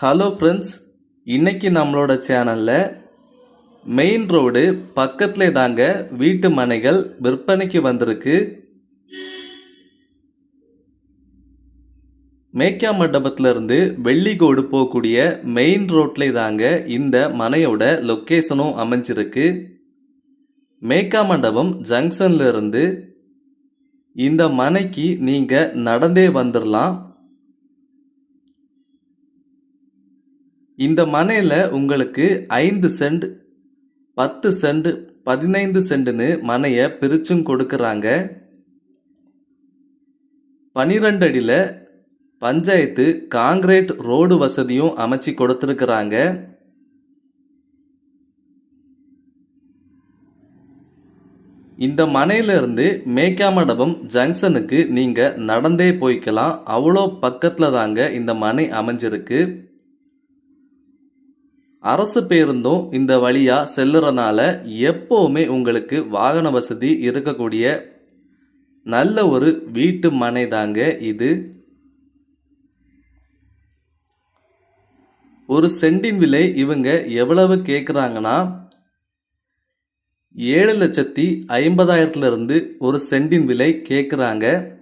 Hello friends இன்றைக்கி நம்மளோட சேனலில் மெயின் ரோடு பக்கத்தில் தாங்க வீட்டு மனைகள் விற்பனைக்கு வந்திருக்கு. மேக்கா மண்டபத்திலிருந்து வெள்ளிக்கோடு போகக்கூடிய மெயின் ரோட்டில் தாங்க இந்த மனையோட லொக்கேஷனும் அமைஞ்சிருக்கு. மேக்கா மண்டபம் ஜங்ஷன்லேருந்து இந்த மனைக்கு நீங்கள் நடந்தே வந்துடலாம் இந்த மனையில் உங்களுக்கு ஐந்து சென்ட் பத்து சென்ட் பதினைந்து சென்ட்னு மனையை பிரிச்சும் கொடுக்குறாங்க. பனிரெண்டு அடியில் பஞ்சாயத்து காங்கிரீட் ரோடு வசதியும் அமைச்சு கொடுத்துருக்குறாங்க. இந்த மனையிலிருந்து மேக்காமண்டபம் ஜங்ஷனுக்கு நீங்கள் நடந்தே போய்க்கலாம். அவ்வளோ பக்கத்தில் தாங்க இந்த மனை அமைஞ்சிருக்கு. அரசு பேருந்தும் இந்த வழியாக செல்லுறனால எப்போவுமே உங்களுக்கு வாகன வசதி இருக்கக்கூடிய நல்ல ஒரு வீட்டு மனை தாங்க இது. ஒரு சென்டின் விலை இவங்க எவ்வளவு கேட்குறாங்கன்னா ஏழு லட்சத்தி ஐம்பதாயிரத்துலேருந்து ஒரு சென்டின் விலை கேட்குறாங்க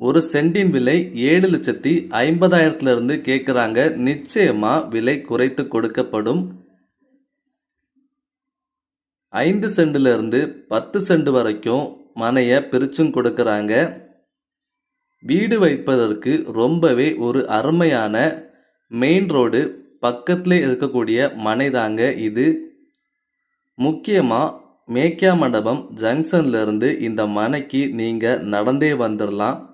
ஒரு சென்டின் விலை ஏழு லட்சத்தி ஐம்பதாயிரத்துலேருந்து கேட்குறாங்க நிச்சயமா விலை குறைத்து கொடுக்கப்படும். ஐந்து சென்டிலிருந்து பத்து சென்ட் வரைக்கும் மனையை பிரிச்சும் கொடுக்குறாங்க. வீடு வைப்பதற்கு ரொம்பவே ஒரு அருமையான மெயின் ரோடு பக்கத்திலே இருக்கக்கூடிய மனை தாங்க இது. முக்கியமாக மேக்கியா மண்டபம் ஜங்ஷன்லேருந்து இந்த மனைக்கு நீங்கள் நடந்தே வந்துடலாம்